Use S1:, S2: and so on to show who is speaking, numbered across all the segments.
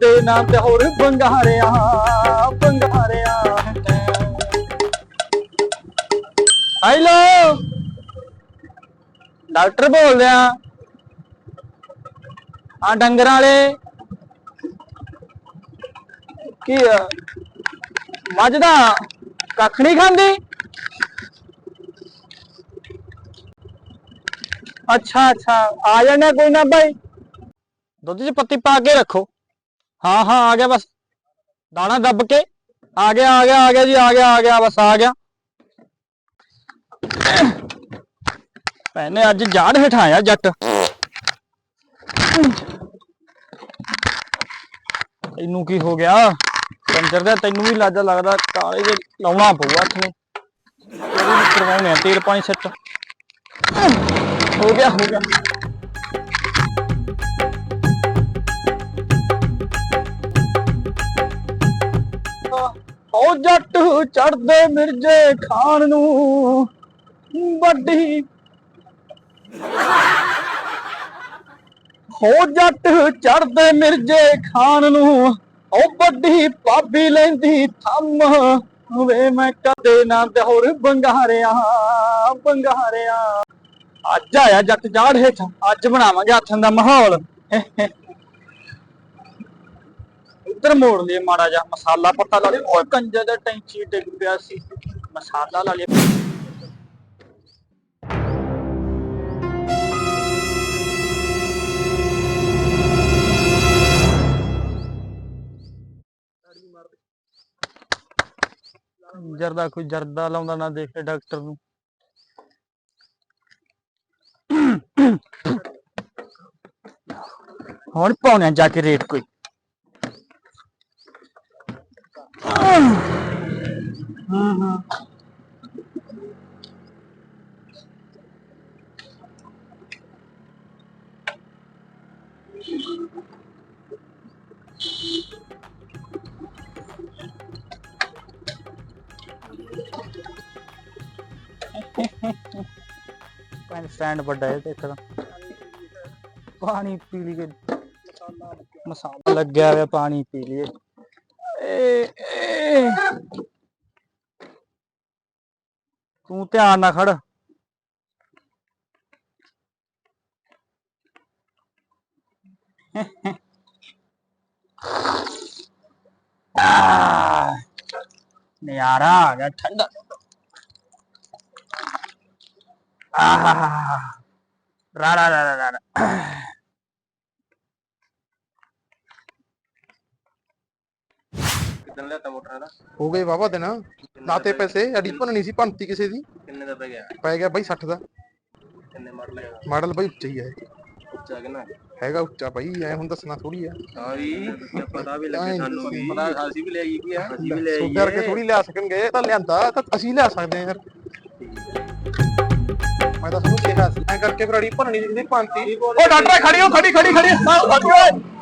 S1: ਦੇ ਨਾਂ ਤੇ ਹੋਰ ਬੰਗਾਰਿਆ ਬੰਗਾਰਿਆ ਹੈਲੋ ਡਾਕਟਰ ਬੋਲਦੇ ਆ ਆ ਡੰਗਰਾਂ ਵਾਲੇ। ਕੀ ਮੱਝ ਦਾ ਕੱਖ ਨਹੀਂ ਖਾਂਦੀ। ਅੱਛਾ ਅੱਛਾ। ਆ ਜਾਣਾ ਕੋਈ ਨਾ ਭਾਈ ਦੁੱਧ 'ਚ ਪੱਤੀ ਪਾ ਕੇ ਰੱਖੋ। ਹਾਂ ਹਾਂ, ਆ ਗਿਆ ਬਸ। ਦਾਣਾ ਦੱਬ ਕੇ। ਆ ਗਿਆ ਆ ਗਿਆ ਆ ਗਿਆ ਜੀ, ਆ ਗਿਆ ਆ ਗਿਆ, ਬਸ ਆ ਗਿਆ। ਪੈਨੇ ਅੱਜ ਜਾੜ ਹਟਾਇਆ ਜੱਟ। ਤੈਨੂੰ ਕੀ ਹੋ ਗਿਆ? ਕੰਜਰ ਦਾ ਤੈਨੂੰ ਵੀ ਲਾਜਾ ਲੱਗਦਾ, ਕਾਲੇ ਜੇ ਲਾਉਣਾ ਪਊਗਾ ਹੱਥ ਨੂੰ। ਕਰਵਾਉਣੇ ਆ ਤੇਲ ਪਾਣੀ ਸੱਟ। ਹੋ ਗਿਆ ਹੋ ਗਿਆ। ਉਹ ਜੱਟ ਚੜਦੇ ਮਿਰਜੇ ਖਾਨ ਨੂੰ। ਵੱਡੀ। ਹੋ ਜੱਟ ਚੜਦੇ ਮਿਰਜੇ ਖਾਨ ਨੂੰ। ਉਹ ਵੱਡੀ ਭਾਬੀ ਲੈਂਦੀ ਥੰਮ ਵੇ ਮੈਂ ਕਦੇ ਨਾ ਦੌਰ ਬੰਗਾਰਿਆ ਬੰਗਾਰਿਆ। ਅੱਜ ਆਇਆ ਜੱਟ ਜਾੜ ਹੇਠ। ਅੱਜ ਬਣਾਵਾਂਗੇ ਹੱਥਾਂ ਦਾ ਮਾਹੌਲ। ਉਧਰ ਮੋੜ ਲਈ ਮਾੜਾ ਜਿਹਾ, ਮਸਾਲਾ ਪੱਤਾ ਲਾ ਲਈ ਓਏ ਕੰਜੇ ਦਾ ਟੈਂਚੀ ਡਿੱਗ ਪਿਆ ਸੀ। ਮਸਾਲਾ ਲਾ ਲਿਆ ਜਰਦਾ ਕੋਈ ਜਰਦਾ ਲਾਉਂਦਾ ਨਾ ਦੇਖੇ ਡਾਕਟਰ ਨੂੰ। ਹੁਣ ਪਾਉਣੇ ਜਾ ਕੇ ਰੇਟ ਕੋਈ ਹੂੰ ਹੂੰ ਪੈਨ ਸਟੈਂਡ ਵੱਡਾ ਹੈ ਦੇਖਦਾ ਪਾਣੀ ਪੀ ਲਈਏ। ਮਸਾਲਾ ਲੱਗਿਆ ਹੋਇਆ, ਪਾਣੀ ਪੀ ਲਈਏ। ਏ ਏ। ਤੂੰ ਧਿਆਨ ਨਾਲ ਖੜ। ਨਜ਼ਾਰਾ ਆ ਗਿਆ ਠੰਡਾ। ਆਹ ਰਾ ਰਾ ਰਾ ਰਾ ਰਾ।
S2: ਕਿੰਨੇ ਲਿਆਤਾ ਮੋਟਰ ਦਾ?
S3: ਹੋ ਗਏ ਵਾਵਾ ਦਿਨ। ਲਾਤੇ ਪੈਸੇ ਅੜੀ ਭੰਨਣੀ ਸੀ ਭੰਨਤੀ ਕਿਸੇ ਦੀ।
S2: ਕਿੰਨੇ ਦਾ ਪੈ ਗਿਆ?
S3: ਪੈ ਗਿਆ ਬਾਈ 60 ਦਾ।
S2: ਕਿੰਨੇ ਮਾਡਲ ਹੈ
S3: ਮਾਡਲ ਬਾਈ ਉੱਚਾ ਹੀ ਹੈ
S2: ਉੱਚਾ ਕਿੰਨਾ?
S3: ਹੈਗਾ ਉੱਚਾ ਬਾਈ ਐ ਹੁਣ ਦੱਸਣਾ ਥੋੜੀ ਆ।
S2: ਹਾਂ ਵੀ ਪਤਾ ਵੀ ਲੱਗੇ ਸਾਨੂੰ ਵੀ। ਪਤਾ ਅਸੀਂ ਵੀ ਲੈ ਆਈ ਕੀ ਆ? ਅਸੀਂ ਵੀ ਲੈ
S3: ਸੋ ਕਰਕੇ ਥੋੜੀ ਲਿਆ ਸਕਣਗੇ ਤਾਂ ਲਿਆਂਦਾ ਤਾਂ ਅਸੀਂ ਲਿਆ ਸਕਦੇ ਆ ਯਾਰ। ਮੈਂ ਤਾਂ ਤੁਹਾਨੂੰ ਕਿਹਾ ਸੀ ਐ ਕਰਕੇ ਫਿਰ ਅੜੀ ਭੰਨਣੀ ਜਿਹਦੀ ਭੰਨਤੀ। ਉਹ ਡਾਕਟਰ ਖੜੀ ਹੋ ਖੜੀ ਖੜੀ ਖੜੀ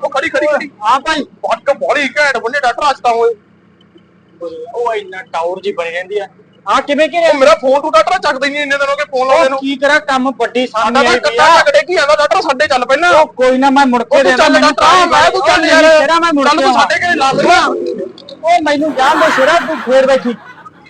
S3: ਉਹ ਖੜੀ ਖੜੀ ਖੜੀ
S1: ਹਾਂ ਭਾਈ
S3: ਪੱਕ ਬੜੀ ਘੈਂਟ ਬੰਨੇ ਡਾਕਟਰ ਹੱਸਦਾ ਓਏ।
S1: ਉਹ ਇੰਨਾ ਟਾਵਰ ਜੀ ਬਣੀ ਰਹਿੰਦੀ ਆ। ਆ ਕਿਵੇਂ ਕਿ
S3: ਉਹ ਮੇਰਾ ਫੋਨ ਤੂੰ ਡਾਕਟਰ ਚੱਕਦਾ ਹੀ ਨਹੀਂ ਇੰਨੇ ਦਿਨ ਹੋ ਗਏ ਫੋਨ ਲਾਉਂਦੇ ਨੂੰ।
S1: ਕੀ ਕਰਾਂ ਕੰਮ ਵੱਡੀ
S3: ਸਾਡਾ
S1: ਸਾਹਮਣੇ
S3: ਤਾਂ
S1: ਆਈ
S3: ਕੱਟਾ ਝਗੜੇ ਕੀ ਆਂਦਾ ਡਾਕਟਰ ਸਾਡੇ ਚੱਲ ਪੈਣਾ।
S1: ਉਹ ਕੋਈ ਨਾ ਮੈਂ ਮੁੜ ਕੇ ਦੇਣਾ
S3: ਚੱਲ ਡਾਕਟਰ ਮੈਂ ਤੂੰ ਚੱਲ ਯਾਰ।
S1: ਤੇਰਾ ਮੈਂ ਮੁੜ ਕੇ
S3: ਤੂੰ। ਸਾਡੇ ਘਰੇ ਲਾ ਲੈਣਾ
S1: ਉਹ ਮੈਨੂੰ ਜਾਣ ਦੇ ਸਿਰਾ ਤੂੰ ਫੇਰ ਬੈਠੀ।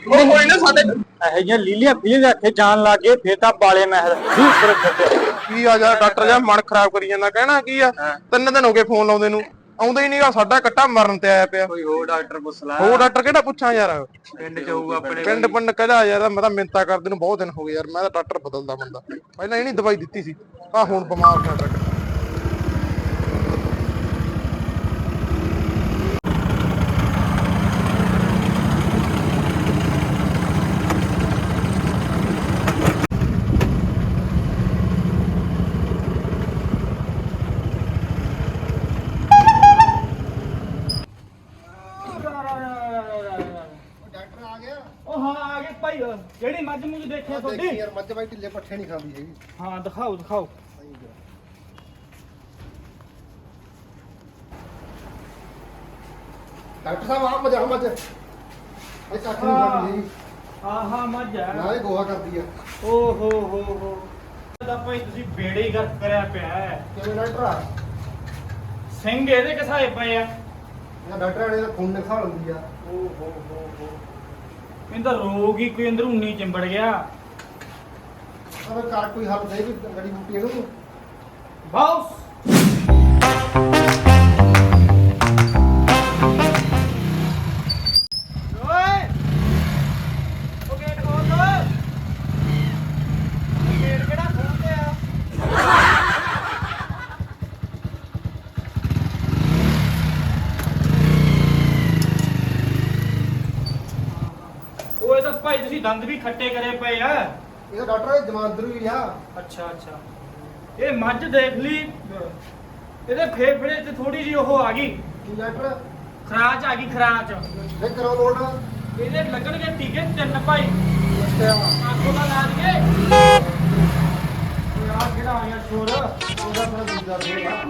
S3: ਉਹ ਕੋਈ ਨਾ ਸਾਡੇ
S1: ਇਹ ਜਿਹੀਆਂ ਲੀਲੀਆਂ ਪੀਲੀਆਂ ਇੱਥੇ ਜਾਣ ਲੱਗ ਫੇਰ ਤਾਂ ਬਾਲੇ ਮਹਿਲ ਵੀ ਫਿਰਦੇ
S3: ਕੀ ਆ ਜਾ ਡਾਕਟਰ ਜਾ ਮਨ ਖਰਾਬ ਕਰੀ ਜਾਂਦਾ ਕਹਿਣਾ ਕੀ ਆ? ਤਿੰਨ ਦਿਨ ਹੋ ਗਏ ਫੋਨ ਲਾਉਂਦੇ ਨੂੰ। ਆਉਂਦਾ ਹੀ ਨਹੀਂਗਾ ਸਾਡਾ ਕੱਟਾ ਮਰਨ ਤੇ ਆਇਆ ਪਿਆ।
S2: ਕੋਈ ਹੋਰ ਡਾਕਟਰ ਪੁੱਛ ਲਾ।
S3: ਉਹ ਡਾਕਟਰ ਕਿਹੜਾ ਪੁੱਛਾਂ ਯਾਰ?
S2: ਪਿੰਡ ਚ ਆਪਣੇ
S3: ਪਿੰਡ ਪਿੰਡ ਕਹਦਾ ਯਾਰ ਮੈਂ ਤਾਂ ਮਿੰਤਾ ਕਰਦੇ ਨੂੰ ਬਹੁਤ ਦਿਨ ਹੋ ਗਏ ਯਾਰ ਮੈਂ ਤਾਂ ਡਾਕਟਰ ਬਦਲਦਾ ਬੰਦਾ। ਪਹਿਲਾਂ ਇਹਨੀ ਦਵਾਈ ਦਿੱਤੀ ਸੀ। ਆ ਹੁਣ ਬਿਮਾਰ ਪਿਆ ਡਾਕਟਰ
S4: ਡਾਕਟਰ ਆ ਗਿਆ
S1: ਉਹ ਹਾਂ ਆ ਗਏ ਭਾਈ ਜਿਹੜੀ ਮੱਝ ਮੁਝ ਦੇਖਿਆ ਤੁਹਾਡੀ।
S4: ਯਾਰ ਮੱਝ ਬਾਈ ਢਿੱਲੇ ਪੱਠੇ ਨਹੀਂ ਖਾਂਦੀ ਹੈਗੀ।
S1: ਹਾਂ ਦਿਖਾਓ ਦਿਖਾਓ।
S4: ਡਾਕਟਰ ਸਾਹਿਬ ਆ ਮੱਝ ਆ ਮੱਝ। ਇਹ ਕੱਖ ਨਹੀਂ ਖਾਂਦੀ ਹੈਗੀ।
S1: ਹਾਂ ਹਾਂ ਮੱਝ ਹੈ
S4: ਨਾਲੇ ਗੋਹਾ ਕਰਦੀ ਆ।
S1: ਓ ਹੋ ਹੋ ਹੋ। ਤਾਂ ਭਾਈ ਤੁਸੀਂ ਬੇੜੇ ਹੀ ਗਰਕ ਕਰਿਆ ਪਿਆ ਹੈ।
S4: ਕਿਵੇਂ ਡਾਕਟਰ ਆ?
S1: ਸਿੰਘ ਇਹਦੇ ਕਸਾਏ ਪਏ ਆ।
S4: ਇਹ ਡਾਕਟਰ ਨੇ ਖੂਨ ਨਿਖਾਲ ਹੁੰਦੀ ਆ।
S1: ਓ ਹੋ ਹੋ ਹੋ। ਇਹਦਾ ਰੋਗ ਹੀ ਕੋਈ ਅੰਦਰੂਨੀ ਚਿੰਬੜ ਗਿਆ।
S4: ਅਰੇ ਕਰ ਕੋਈ ਹੱਲ ਦੇ ਵੀ ਗੜੀ ਬੂਟੀ ਇਹਨੂੰ।
S1: ਬਾਉਸ ਓਏ ਉਹ ਗੇਟ ਖੋਲ ਦੋ ਗੇਟ ਕਿਹੜਾ ਖੋਲਦੇ ਆ ਓਏ ਤਾਂ ਭਾਈ ਤੁਸੀਂ ਦੰਦ ਵੀ ਖੱਟੇ ਕਰੇ ਪਏ ਆ।
S4: ਇਹ ਡਾਕਟਰ ਜਮਾਂਦਰ ਵੀ ਆ।
S1: ਅੱਛਾ ਅੱਛਾ। ਇਹ ਮੱਝ ਦੇਖ ਲਈ। ਇਹਦੇ ਫੇਫੜੇ 'ਚ ਥੋੜੀ ਜਿਹੀ ਉਹ ਆ ਗਈ।
S4: ਕੀ ਡਾਕਟਰ?
S1: ਖਰਾਚ ਆ ਗਈ ਖਰਾਚ।
S4: ਇਹ ਕਰੋ ਲੋਡ।
S1: ਇਹਦੇ ਲੱਗਣਗੇ ਟੀਕੇ ਤਿੰਨ ਭਾਈ। ਆਖੋ ਦਾ ਲਾ ਓਏ ਆ ਕਿਹੜਾ ਆ ਗਿਆ ਸ਼ੋਰ?
S4: ਉਹਦਾ ਆਪਣਾ ਦੂਜਾ
S1: ਕਿਹੜਾ?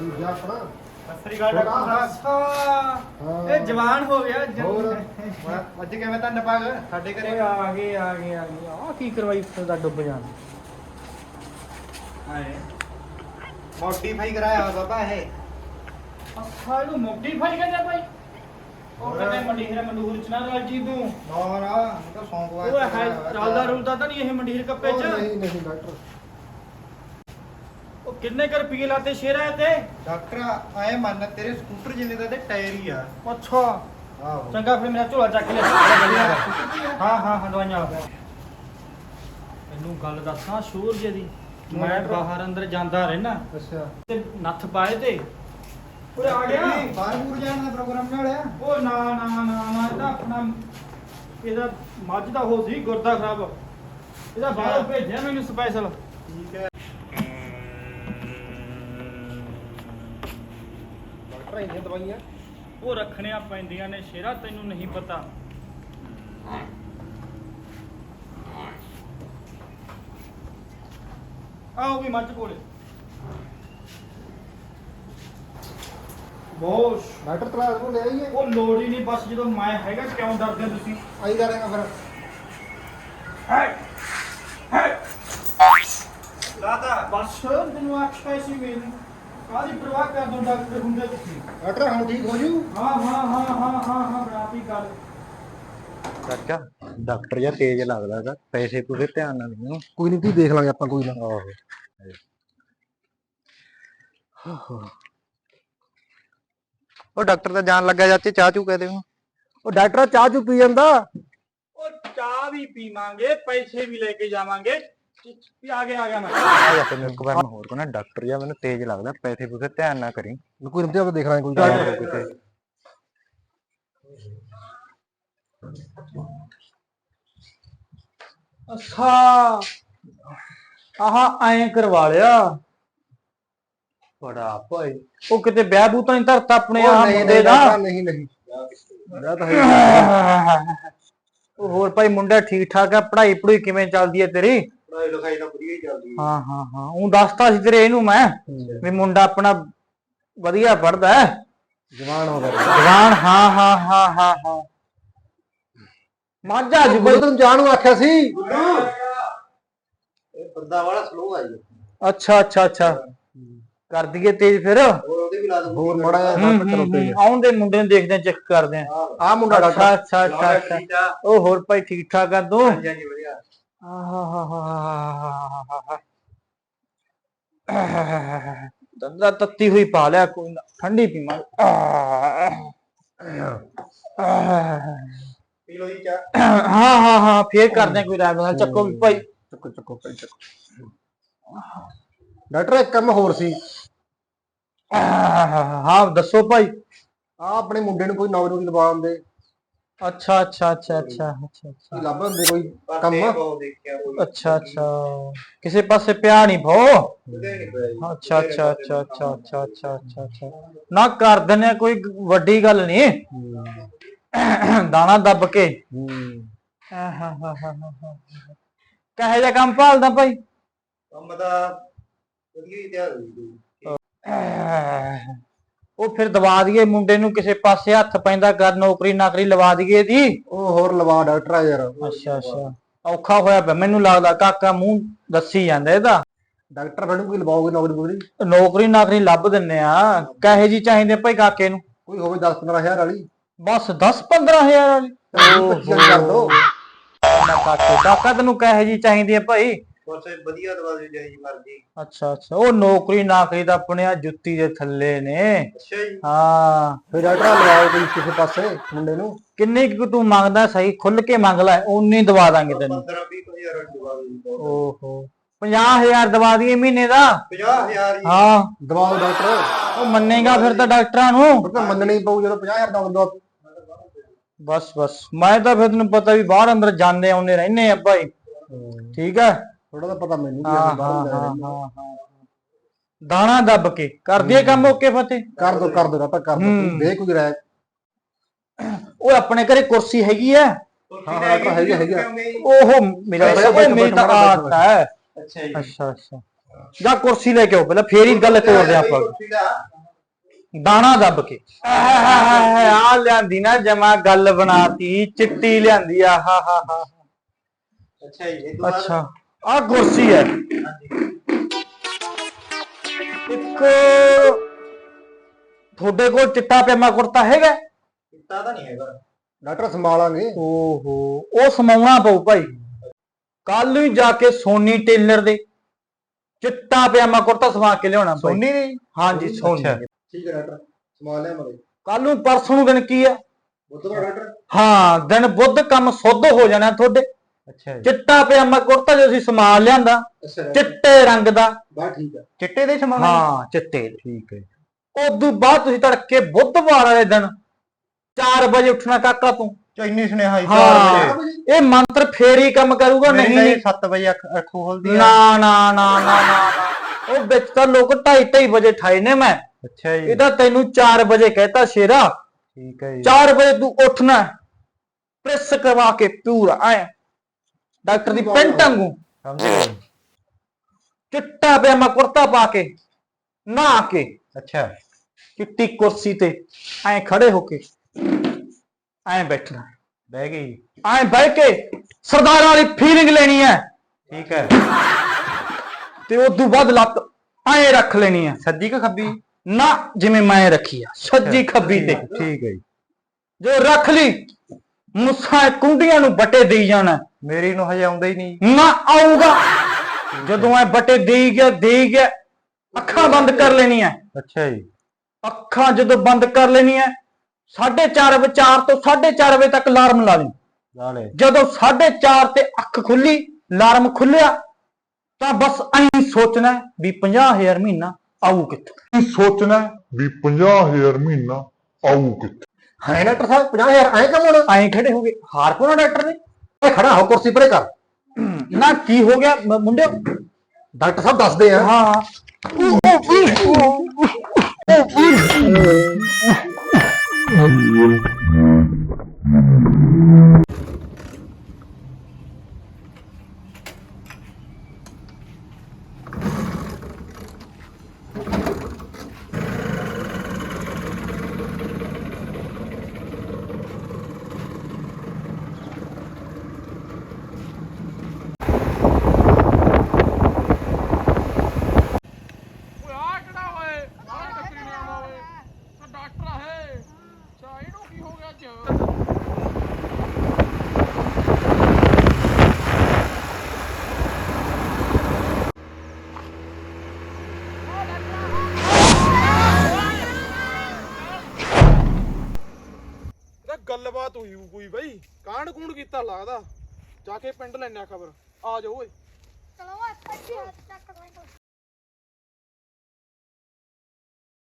S4: ਦੂਜਾ ਆਪਣਾ
S1: ਸਸਰੀ ਗੱਲ ਡਾਕਟਰ ਅੱਛਾ ਇਹ ਜਵਾਨ ਹੋ ਗਿਆ
S4: ਹੋਰ?
S2: ਅੱਜ ਕਿਵੇਂ ਤਾਂ ਨਪਾਗ ਸਾਡੇ
S1: ਓਏ ਆ ਗਏ ਆ ਗਏ ਆ ਗਏ। ਆ ਕੀ ਕਰਵਾਈ ਫਿਰਦਾ ਡੁੱਬ ਜਾਣ।
S2: ਹਾਏ। ਮੋਡੀਫਾਈ ਕਰਾਇਆ ਬਾਬਾ ਇਹ।
S1: ਅੱਛਾ ਇਹਨੂੰ ਮੋਡੀਫਾਈ ਕਹਿੰਦੇ ਭਾਈ। ਉਹ ਕਹਿੰਦੇ ਮੰਡੀਰ ਮੰਡੂਰ ਚ ਨਾ ਰਲ ਜੀ ਤੂੰ।
S2: ਨਾ ਨਾ ਤਾਂ ਸੌਂਕ
S1: ਓਏ ਹੈ ਚੱਲਦਾ ਰੁਲਦਾ ਤਾਂ ਨਹੀਂ ਇਹ ਮੰਡੀਰ ਕੱਪੇ
S4: ਉਹ
S1: ਚ
S4: ਨਹੀਂ ਨਹੀਂ ਡਾਕਟਰ।
S1: ਉਹ ਕਿੰਨੇ ਕਰ ਰੁਪਏ ਲਾਤੇ ਸ਼ੇਰਾ ਤੇ?
S2: ਡਾਕਟਰ ਆਏ ਮੰਨ ਤੇਰੇ ਸਕੂਟਰ ਜਿੰਨੇ ਦਾ ਤੇ ਟਾਇਰ ਹੀ ਆ।
S1: ਅੱਛਾ।
S2: ਆਹੋ।
S1: ਚੰਗਾ ਫਿਰ ਮੇਰਾ ਝੋਲਾ ਚੱਕ ਲੈ ਹਾਂ ਹਾਂ ਹਾਂ ਦਵਾਈਆਂ ਆ ਇਹਨੂੰ ਗੱਲ ਦੱਸਾਂ ਸ਼ੂਰ ਜੀ ਦੀ। ਮੈਂ ਬਾਹਰ ਅੰਦਰ ਜਾਂਦਾ ਰਹਿਣਾ
S4: ਅੱਛਾ।
S1: ਤੇ ਨੱਥ ਪਾਏ ਤੇ। ਉਹ ਆ ਗਿਆ।
S2: ਬਾਹਰ ਬੂਰ ਜਾਣ ਦਾ ਪ੍ਰੋਗਰਾਮ ਨਾਲ ਆ
S1: ਉਹ ਨਾ ਨਾ ਨਾ ਨਾ ਇਹਦਾ ਆਪਣਾ ਇਹਦਾ ਮੱਝ ਦਾ ਹੋ ਸੀ ਗੁਰਦਾ ਖਰਾਬ। ਇਹਦਾ ਬਾਹਰੋਂ ਭੇਜਿਆ ਮੈਨੂੰ ਸਪੈਸ਼ਲ
S2: ਠੀਕ ਹੈ।
S4: ਇੰਨੀਆਂ ਦਵਾਈਆਂ।
S1: ਉਹ ਰੱਖਣੀਆਂ ਪੈਂਦੀਆਂ ਨੇ ਸ਼ੇਰਾ ਤੈਨੂੰ ਨਹੀਂ ਪਤਾ। ਆਓ ਵੀ ਮੱਝ ਕੋਲੇ। ਬੋਸ਼।
S4: ਡਾਕਟਰ ਤਲਾਸ਼ ਨੂੰ ਲੈ ਆਈਏ।
S1: ਉਹ ਲੋੜ ਹੀ ਨਹੀਂ ਬਸ ਜਦੋਂ ਮੈਂ ਹੈਗਾ ਕਿਉਂ ਡਰਦੇ ਹੋ ਤੁਸੀਂ?
S4: ਆਈ ਜਾ ਰਹੇਗਾ ਫਿਰ।
S1: ਲਾਤਾ ਬਸ ਤੈਨੂੰ ਆਖਿਆ ਸੀ ਮੈਨੂੰ। ਕਾਹਦੀ ਪ੍ਰਵਾਹ ਕਰ ਦੋ ਡਾਕਟਰ ਹੁੰਦੇ ਤੁਸੀਂ।
S4: ਡਾਕਟਰ ਹੁਣ ਠੀਕ ਹੋ ਜੂ?
S1: ਹਾਂ ਹਾਂ ਹਾਂ ਹਾਂ ਹਾਂ ਹਾਂ ਬਰਾਤੀ ਗੱਲ
S5: ਚਾਚਾ ਡਾਕਟਰ ਜਿਹਾ ਤੇਜ਼ ਲੱਗਦਾ ਹੈਗਾ। ਪੈਸੇ ਪੂਰੇ ਧਿਆਨ ਨਾਲ ਦਿਓ
S4: ਕੋਈ ਨਹੀਂ ਤੁਸੀਂ ਦੇਖ ਲਾਂਗੇ ਆਪਾਂ ਕੋਈ ਨਾ।
S5: ਆਹੋ। ਉਹ ਡਾਕਟਰ ਤਾਂ ਜਾਣ ਲੱਗਾ ਚਾਚੇ ਚਾਹ ਚੂ ਕਹਿ ਦਿਓ
S4: ਉਹ ਡਾਕਟਰ ਚਾਹ ਚੂ ਪੀ ਜਾਂਦਾ।
S1: ਉਹ ਚਾਹ ਵੀ ਪੀਵਾਂਗੇ ਪੈਸੇ ਵੀ ਲੈ ਕੇ ਜਾਵਾਂਗੇ। ਵੀ ਆ ਗਿਆ ਆ ਗਿਆ ਮੈਂ।
S5: ਆ ਜਾ ਤੈਨੂੰ ਇੱਕ ਵਾਰ ਮੈਂ ਹੋਰ ਕਹਣਾ ਡਾਕਟਰ ਜਿਹਾ ਮੈਨੂੰ ਤੇਜ਼ ਲੱਗਦਾ ਪੈਸੇ ਪੂਰੇ ਧਿਆਨ ਨਾਲ ਕਰੀ।
S4: ਕੋਈ ਨਹੀਂ ਆਪਾਂ ਦੇਖ ਲਾਂਗੇ ਕੋਈ
S5: ਆਹੋ
S4: ਗੱਲ
S5: ਕਿਤੇ
S1: ਅੱਛਾ। ਆਹ ਐਂ ਕਰਵਾ ਲਿਆ। ਬੜਾ ਭਾਈ। ਉਹ ਕਿਤੇ ਵਿਆਹ ਬੂਤਾਂ ਨਹੀਂ ਧਰਤਾ ਆਪਣੇ
S4: ਉਹ
S1: ਆ
S4: ਨਹੀਂ
S1: ਮੁੰਡੇ
S4: ਨਹੀਂ
S1: ਦਾ?
S4: ਡਾਕਟਰ ਨਹੀਂ ਨਹੀਂ ਵਿਆਹ ਤਾਂ ਹੈ।
S1: ਉਹ ਹੋਰ ਭਾਈ ਮੁੰਡਾ ਠੀਕ ਠਾਕ ਆ ਪੜ੍ਹਾਈ ਪੜੂਈ ਕਿਵੇਂ ਚੱਲਦੀ ਹੈ ਤੇਰੀ?
S2: ਪੜਾਈ ਲਿਖਾਈ ਤਾਂ ਵਧੀਆ ਹੀ ਚੱਲਦੀ
S1: ਹਾਂ। ਹਾਂ ਹਾਂ ਉਹ ਦੱਸਤਾ ਸੀ ਤੇਰੇ ਇਹਨੂੰ ਮੈਂ ਵੀ ਮੁੰਡਾ ਆਪਣਾ ਵਧੀਆ ਪੜਦਾ ਹੈ।
S4: ਜਵਾਨ ਹੋ ਗਿਆ।
S1: ਜਵਾਨ ਹਾਂ ਹਾਂ ਹਾਂ ਹਾਂ ਹਾਂ। ਮਾਝਾ ਜੀ
S4: ਮੈਂ ਤੈਨੂੰ ਜਾਣ ਨੂੰ ਆਖਿਆ ਸੀ।
S2: ਇਹ ਬੰਦਾ ਵਾਲਾ ਸਲੋ ਆ ਜੀ।
S1: ਅੱਛਾ ਅੱਛਾ ਅੱਛਾ। ਕਰ ਦਈਏ ਤੇਜ਼ ਫਿਰ।
S2: ਹੋਰ ਉਹਦੇ ਵੀ ਲਾ ਦੋ
S4: ਹੋਰ ਮੜਾ
S1: ਹੂੰ,
S4: ਜਿਹਾ
S1: ਹੂੰ,
S4: ਚਲੋ
S1: ਹੂੰ,
S4: ਤੇ
S1: ਆਉਣ ਦੇ ਮੁੰਡੇ ਨੂੰ ਦੇਖਦੇ ਚੈੱਕ ਕਰਦੇ ਆ
S4: ਆ ਮੁੰਡਾ
S1: ਅੱਛਾ
S4: ਡਾਕਟਰ
S1: ਅੱਛਾ ਅੱਛਾ। ਉਹ ਹੋਰ ਭਾਈ ਠੀਕ ਠਾਕ ਆ ਤੂੰ?
S2: ਹਾਂਜੀ ਹਾਂਜੀ ਵਧੀਆ।
S1: ਦੰਦਾ ਤੱਤੀ ਹੋਈ ਪਾ ਲਿਆ ਕੋਈ ਨਾ ਠੰਡੀ ਪੀਵਾਂ
S2: ਪੀ ਲੋ ਜੀ ਚਾਹ
S1: ਹਾਂ ਹਾਂ ਹਾਂ ਫੇਰ ਕਰਦੇ ਆ ਕੋਈ ਰਾਮ ਨਾਲ ਚੱਕੋ ਵੀ ਭਾਈ
S4: ਚੱਕੋ ਚੱਕੋ ਭਾਈ ਚੱਕੋ ਡਾਕਟਰ ਇੱਕ ਕੰਮ ਹੋਰ ਸੀ
S1: ਹਾਂ ਦੱਸੋ ਭਾਈ
S4: ਆ ਆਪਣੇ ਮੁੰਡੇ ਨੂੰ ਕੋਈ ਨੌਕਰੀ ਲਵਾ ਦਿੰਦੇ
S1: ਅੱਛਾ ਅੱਛਾ ਅੱਛਾ ਅੱਛਾ ਅੱਛਾ ਅੱਛਾ
S4: ਲੱਭ ਦਿੰਦੇ ਕੋਈ ਕੰਮ?
S2: ਤੇ ਬਹੁਤ ਦੇਖਿਆ ਕੋਈ
S1: ਅੱਛਾ ਅੱਛਾ ਕਿਸੇ ਪਾਸੇ ਪਿਆ ਨਹੀਂ ਭੋ
S2: ਜੀ
S1: ਅੱਛਾ ਅੱਛਾ ਅੱਛਾ ਅੱਛਾ ਅੱਛਾ ਅੱਛਾ ਅੱਛਾ ਅੱਛਾ ਨਾ ਕਰ ਦਿੰਨੇ ਆ, ਕੋਈ ਵੱਡੀ ਗੱਲ ਨਹੀਂ ਦਾਣਾ ਦੱਬ ਕੇ
S4: ਹੂੰ
S1: ਕਹੇ ਜਿਹਾ ਕੰਮ ਭਾਲਦਾ ਭਾਈ
S2: ਕੰਮ ਦਾ ਵਧੀਆ ਹੀ ਤਿਆਰ ਹੋਈ
S1: ਉਹ ਫਿਰ ਦਵਾ ਦਈਏ ਮੁੰਡੇ ਨੂੰ ਕਿਸੇ ਪਾਸੇ ਹੱਥ ਪੈਂਦਾ ਕਰ ਨੌਕਰੀ ਨਾਕਰੀ ਲਵਾ ਦਈਏ ਦੀ
S4: ਉਹ ਹੋਰ ਲਵਾ ਡਾਕਟਰ ਆ ਯਾਰ।
S1: ਅੱਛਾ ਅੱਛਾ। ਔਖਾ ਹੋਇਆ ਪਿਆ ਮੈਨੂੰ ਲੱਗਦਾ ਕਾਕਾ ਮੂੰਹ ਦੱਸੀ ਜਾਂਦਾ ਇਹਦਾ।
S4: ਡਾਕਟਰ ਮੈਨੂੰ ਕੋਈ ਲਵਾਓਗੇ ਨੌਕਰੀ ਨੌਕਰੀ?
S1: ਨੌਕਰੀ ਨਾਕਰੀ ਲੱਭ ਦਿੰਨੇ ਆ। ਕਹੇ ਜੀ ਚਾਹੀਦੇ ਭਾਈ ਕਾਕੇ ਨੂੰ?
S4: ਕੋਈ ਹੋਵੇ 10 15000 ਵਾਲੀ।
S1: ਬਸ 10 15000 ਵਾਲੀ।
S4: 25 ਕਰ ਦੋ।
S1: ਨਾ ਕਾਕੂ ਕਾਕਾ ਤੈਨੂੰ ਕਹੇ ਜੀ ਚਾਹੀਦੀ ਹੈ ਭਾਈ।
S2: ਬਸ ਇਹ ਵਧੀਆ ਦਵਾ ਦੇ ਜਾਈ ਮਰਜ਼ੀ।
S1: ਅੱਛਾ ਅੱਛਾ। ਉਹ ਨੌਕਰੀ ਨਾਕਰੀ ਤਾਂ ਆਪਣੇ ਆ ਜੁੱਤੀ ਦੇ ਥੱਲੇ ਨੇ।
S2: ਅੱਛਾ ਜੀ।
S1: ਹਾਂ।
S4: ਫਿਰ ਡਾਕਟਰ ਲਵਾਓ ਕੋਈ ਕਿਸੇ ਪਾਸੇ ਮੁੰਡੇ ਨੂੰ।
S1: ਕਿੰਨੀ ਕੁ ਤੂੰ ਮੰਗਦਾ ਸਹੀ? ਖੁੱਲ ਕੇ ਮੰਗ ਲੈ ਉਨੀ ਦਵਾ ਦਾਂਗੇ ਤੈਨੂੰ।
S2: 15 20000 ਦਵਾ ਦੇ
S1: ਓਹੋ। 50000 ਦਵਾ ਦਈਏ ਮਹੀਨੇ ਦਾ?
S2: 50000 ਜੀ।
S1: ਹਾਂ।
S4: ਦਵਾਓ ਡਾਕਟਰ।
S1: ਉਹ ਮੰਨੇਗਾ ਫਿਰ ਤਾਂ ਡਾਕਟਰਾਂ ਨੂੰ।
S4: ਤਾਂ ਮੰਨਣੀ ਪਊ ਜਦੋਂ 50000 ਦਾ ਬੰਦਾ
S1: ਬਸ ਬਸ। ਮੈਂ ਤਾਂ ਫਿਰ ਤੈਨੂੰ ਪਤਾ ਵੀ ਬਾਹਰ ਅੰਦਰ ਜਾਂਦੇ ਆਉਂਦੇ ਰਹਿੰਦੇ ਆ ਭਾਈ। ਠੀਕ ਹੈ?
S4: ਥੋੜਾ ਤਾਂ ਪਤਾ ਮੈਨੂੰ ਵੀ
S1: ਹਾਂ
S4: ਹੈ
S1: ਹਾਂ ਹਾਂ ਹਾਂ ਹਾਂ। ਦਾਣਾ ਦੱਬ ਕੇ ਕਰ ਦਈਏ ਕੰਮ ਓਕੇ ਫਤਿਹ?
S4: ਕਰ ਦੋ ਕਰ ਦੋ ਡਾਕਟਰ ਕਰ ਦੋ
S1: ਹੂੰ।
S4: ਦੇ ਕੁਝ ਰਹਿ
S1: ਉਹ ਆਪਣੇ ਘਰੇ ਕੁਰਸੀ ਹੈਗੀ ਆ
S4: ਹਾਂ, ਹਾਂ, ਤਾਂ ਹੈਗੀ- ਹੈਗੀ।
S1: ਓਹੋ ਮੇਰਾ
S4: ਬੈਠੋ,
S1: ਉਹ
S4: ਬੈਠੋ,
S1: ਮੇਰੀ ਤਾਂ
S4: ਬੈਠੋ,
S1: ਆਦਤ ਹੈ
S2: ਅੱਛਾ ਜੀ।
S1: ਅੱਛਾ ਅੱਛਾ। ਜਾ ਕੁਰਸੀ ਲੈ ਕੇ ਆਓ ਪਹਿਲਾਂ ਫੇਰ ਹੀ ਗੱਲ ਤੋੜਦੇ ਆਪਾਂ। ਦਾਣਾ ਦੱਬ ਕੇ। ਆ ਲਿਆਂਦੀ ਨਾ ਜਮਾ ਗੱਲ ਬਣਾਤੀ ਚਿੱਟੀ ਲਿਆਂਦੀ ਆ ਹਾ ਹਾ ਹਾ
S2: ਅੱਛਾ ਜੀ ਇਹ ਤੋਂ ਬਾਅਦ
S1: ਅੱਛਾ। ਆ ਕੁਰਸੀ ਹੈ। ਇੱਕ ਤੁਹਾਡੇ ਕੋਲ ਚਿੱਟਾ ਪਜਾਮਾ ਕੁੜਤਾ ਹੈਗਾ?
S2: ਕੀਤਾ ਤਾਂ ਨਹੀਂ ਹੈਗਾ।
S4: ਡਾਕਟਰ ਸੰਭਾਲਾਂਗੇ।
S1: ਓਹੋ ਉਹ ਸਮਾਉਣਾ ਪਊ ਭਾਈ। ਕੱਲ ਨੂੰ ਹੀ ਜਾ ਕੇ ਸੋਨੀ ਟੇਲਰ ਦੇ ਚਿੱਟਾ ਪਜਾਮਾ ਕੁੜਤਾ ਸਵਾ ਕੇ ਲਿਆਉਣਾ ਭਾਈ।
S2: ਸੋਨੀ ਨੇ?
S1: ਹਾਂਜੀ ਸੋਨੀ
S4: ਠੀਕ ਹੈ ਡਾਕਟਰ ਸੰਭਾਲ ਲਿਆ ਮਰੇ
S1: ਕੱਲ ਨੂੰ ਪਰਸੋਂ ਨੂੰ ਦਿਨ ਕੀ ਆ
S4: ਬੁੱਧਵਾਰ ਡਾਕਟਰ।
S1: ਹਾਂ ਦਿਨ ਬੁੱਧ ਕੰਮ ਸੁੱਧ ਹੋ ਜਾਣਾ ਤੁਹਾਡੇ।
S2: ਅੱਛਾ ਜੀ।
S1: ਚਿੱਟਾ ਪਜਾਮਾ ਕੁੜਤਾ ਜੋ ਅਸੀਂ ਸਮਾਨ ਲਿਆਂਦਾ
S4: ਅੱਛਾ
S1: ਚਿੱਟੇ ਰੰਗ ਦਾ।
S4: ਬਾ ਠੀਕ ਹੈ
S2: ਚਿੱਟੇ ਦੇ ਸਮਾਨ?
S1: ਹਾਂ ਚਿੱਟੇ
S2: ਠੀਕ ਹੈ
S1: ਉਦੋਂ ਬਾਅਦ ਤੁਸੀਂ ਤੜਕੇ ਬੁੱਧਵਾਰ ਵਾਲੇ ਦਿਨ 4 ਵਜੇ ਉੱਠਣਾ ਕਾਕਾ ਤੂੰ।
S2: ਚੈਨੀ ਸੁਨੇਹਾ ਜੀ
S1: ਹਾਂ ਇਹ ਮੰਤਰ ਫੇਰ ਹੀ ਕੰਮ ਕਰੂਗਾ ਨਹੀਂ ਨਹੀਂ।
S2: 7 ਵਜੇ ਅੱਖ ਖੋਲਦੀ
S1: ਨਾ ਨਾ ਨਾ ਨਾ ਨਾ ਨਾ। ਉਹ ਵਿੱਚ ਤਾਂ ਲੋਕ 2:30 ਵਜੇ ਠਾਏ ਨੇ ਮੈਂ।
S2: ਅੱਛਾ ਜੀ।
S1: ਇਹਦਾ ਤੈਨੂੰ 4 ਵਜੇ ਕਹਿਤਾ ਸ਼ੇਰਾ।
S2: ਠੀਕ ਹੈ ਜੀ।
S1: 4 ਵਜੇ ਤੂੰ ਉੱਠਣਾ। ਪ੍ਰੈਸ ਕਰਵਾ ਕੇ ਪੂਰਾ ਆਏ ਡਾਕਟਰ ਦੀ ਪੈਂਟ ਵਾਂਗੂ।
S2: ਸਮਝ
S1: ਚਿੱਟਾ ਪਜਾਮਾ ਕੁੜਤਾ ਪਾ ਕੇ ਨਹਾ ਕੇ।
S2: ਅੱਛਾ।
S1: ਚਿੱਟੀ ਕੁਰਸੀ ਤੇ ਐ ਖੜੇ ਹੋ ਕੇ ਐ ਬੈਠਣਾ।
S2: ਬਹਿ ਗਈ।
S1: ਐ ਬਹਿ ਕੇ ਸਰਦਾਰਾਂ ਵਾਲੀ ਫੀਲਿੰਗ ਲੈਣੀ ਹੈ
S2: ਠੀਕ ਹੈ
S1: ਤੇ ਉਸ ਤੋਂ ਬਾਅਦ ਲੱਤ ਐ ਰੱਖ ਲੈਣੀ ਹੈ
S2: ਸੱਜੀ ਕਿ ਖੱਬੀ?
S1: ਨਾ ਜਿਵੇਂ ਮੈਂ ਰੱਖੀ ਆ। ਸੱਜੀ ਖੱਬੀ ਤੇ।
S2: ਠੀਕ ਹੈ ਜੋ
S1: ਰੱਖ ਲਈ ਮੁੱਛਾਂ ਕੁੰਡੀਆਂ ਨੂੰ ਬਟੇ ਦੇਈ ਜਾਣਾ।
S2: ਮੇਰੀ ਨੂੰ ਹਜੇ ਆਉਂਦਾ ਹੀ ਨਹੀਂ।
S1: ਨਾ ਆਊਗਾ। ਜਦੋਂ ਐ ਬਟੇ ਦੇਈ ਗਿਆ ਦੇਈ ਗਿਆ ਅੱਖਾਂ ਬੰਦ ਕਰ ਲੈਣੀਆਂ।
S2: ਅੱਛਾ ਜੀ।
S1: ਅੱਖਾਂ ਜਦੋਂ ਬੰਦ ਕਰ ਲੈਣੀਆਂ 4:30 ਵਜੇ 4 ਤੋਂ 4:30 ਵਜੇ ਤੱਕ ਅਲਾਰਮ ਲਾ ਲਈ।
S2: ਲਾ ਲੈ
S1: ਜਦੋਂ 4:30 ਤੇ ਅੱਖ ਖੁੱਲੀ ਅਲਾਰਮ ਖੁੱਲਿਆ ਤਾਂ ਬਸ ਐਂ ਸੋਚਣਾ ਵੀ 50000 ਮਹੀਨਾ ਆਊ ਕਿੱਥੋਂ।
S6: ਸੋਚਣਾ ਵੀ 50000 ਮਹੀਨਾ ਆਊ ਕਿੱਥੇ।
S4: ਹੈ ਡਾਕਟਰ ਸਾਹਿਬ 50000 ਐ ਕੰਮ ਹੋਣਾ
S1: ਐਂ ਖੜੇ ਹੋ ਗਏ ਹਾਰ ਪਾਉਣਾ ਡਾਕਟਰ ਨੇ
S4: ਓਏ ਖੜਾ ਹੋ, ਕੁਰਸੀ ਪਰੇ ਕਰ।
S1: ਨਾ, ਕੀ ਹੋ ਗਿਆ, ਮ- ਮੁੰਡਿਓ?
S4: ਡਾਕਟਰ ਸਾਹਿਬ ਦੱਸਦੇ ਆ।
S1: ਹਾਂ
S3: ਓਏ ਆ ਕਿਹੜਾ ਓਏ ਆ ਟੱਕਰੀ ਨੇ ਆਉਣਾ ਓਏ ਆ ਡਾਕਟਰ ਆ ਹੈ ਚਾ ਇਹਨੂੰ ਕੀ ਹੋ ਗਿਆ ਅੱਜ ਇਹਦਾ ਗੱਲਬਾਤ ਹੋਈ ਹੋਊ ਕੋਈ ਬਈ। ਕਾਂਡ ਕੂੰਡ ਕੀਤਾ ਲੱਗਦਾ। ਜਾ ਕੇ ਪਿੰਡ ਲੈਣਾ ਖਬਰ। ਆ ਜਾਓ ਓਏ।
S7: ਚਲੋ ਓਏ